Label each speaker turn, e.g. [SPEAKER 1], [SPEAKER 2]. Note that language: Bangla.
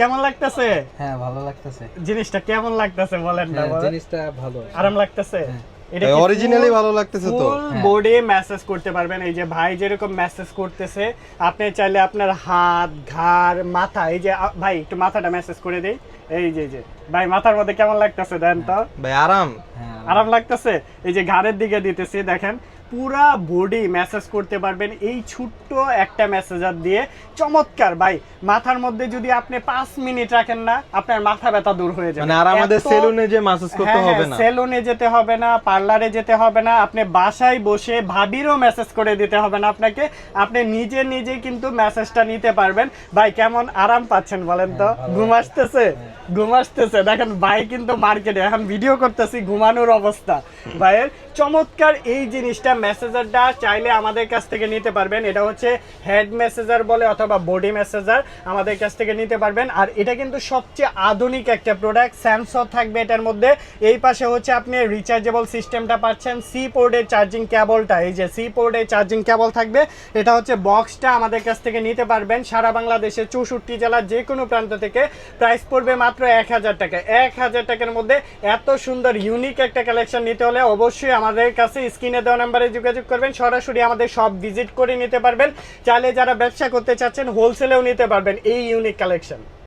[SPEAKER 1] কেমন লাগতেছে?
[SPEAKER 2] হ্যাঁ ভালো লাগতেছে।
[SPEAKER 1] জিনিসটা কেমন লাগতেছে বলেন না
[SPEAKER 2] হ্যাঁ জিনিসটা ভালো।
[SPEAKER 1] আরাম লাগতেছে?
[SPEAKER 2] হ্যাঁ।
[SPEAKER 1] এটা
[SPEAKER 3] অরিজিনালি ভালো লাগতেছে তো।
[SPEAKER 1] ফুল
[SPEAKER 2] হ্যাঁ।
[SPEAKER 1] বডি মেসেজ করতে পারবেন। এই যে ভাই যেরকম মেসেজ করতেছে আপনি চাইলে আপনার হাত ঘাড় মাথা এই যে ভাই একটু মাথাটা মেসেজ করে দেই। এই যে যে। ভাই মাথার মধ্যে কেমন লাগতেছে দেন তো?
[SPEAKER 3] ভাই আরাম।
[SPEAKER 2] হ্যাঁ
[SPEAKER 1] আরাম লাগতেছে? এই যে ঘাড়ের দিকে দিতেছি দেখেন। পুরা বডি মেসেজ করতে পারবেন। এই ছোট্ট একটা মেসেজার দিয়ে। চমৎকার ভাই। মাথার মধ্যে যদি আপনি পাঁচ মিনিট রাখেন না আপনার মাথা ব্যথা দূর হয়ে যাবে।
[SPEAKER 3] মানে আর আমাদের সেলুনে যে মাসাজ করতে
[SPEAKER 1] হ্যাঁ,
[SPEAKER 3] হবে
[SPEAKER 1] হ্যাঁ,
[SPEAKER 3] না
[SPEAKER 1] সেলুনে যেতে হবে না পার্লারে যেতে হবে না। আপনি বাসায় বসে ভাবিরও মেসেজ করে দিতে হবে না আপনাকে। আপনি নিজে নিজে কিন্তু মেসেজটা নিতে পারবেন। ভাই কেমন আরাম পাচ্ছেন বলেন তো?
[SPEAKER 2] হ্যাঁ, ভালো।
[SPEAKER 1] ঘুম আসতেছে? ঘুম আসতেছে। দেখেন ভাই কিন্তু মার্কেটে এখন ভিডিও করতেছি ঘুমানোর অবস্থা। ভাইয়ের চমৎকার এই জিনিসটা মেসেজারটা চাইলে আমাদের কাছ থেকে নিতে পারবেন। এটা হচ্ছে হেড মেসেজার বলে অথবা বডি মেসেজার আমাদের কাছ থেকে নিতে পারবেন। আর এটা কিন্তু সবচেয়ে আধুনিক একটা প্রোডাক্ট স্যামসং থাকবে এটার মধ্যে। এই পাশে হচ্ছে আপনি রিচার্জেবল সিস্টেমটা পাচ্ছেন সি পোর্ডের চার্জিং কেবলটা এই যে সি পোর্ডের চার্জিং কেবল থাকবে, এটা হচ্ছে বক্সটা আমাদের কাছ থেকে নিতে পারবেন। সারা বাংলাদেশে চৌষট্টি জেলার যে কোনো প্রান্ত থেকে প্রাইস পড়বে মাত্র এক হাজার টাকা। এক হাজার টাকার মধ্যে এত সুন্দর ইউনিক একটা কালেকশন নিতে হলে অবশ্যই আমাদের কাছে স্ক্রিনে দেওয়া নাম্বারে যোগাযোগ করবেন। সরাসরি আমাদের সব ভিজিট করে নিতে পারবেন। চাইলে যারা ব্যবসা করতে চাচ্ছেন হোলসেলেও নিতে পারবেন এই ইউনিক কালেকশন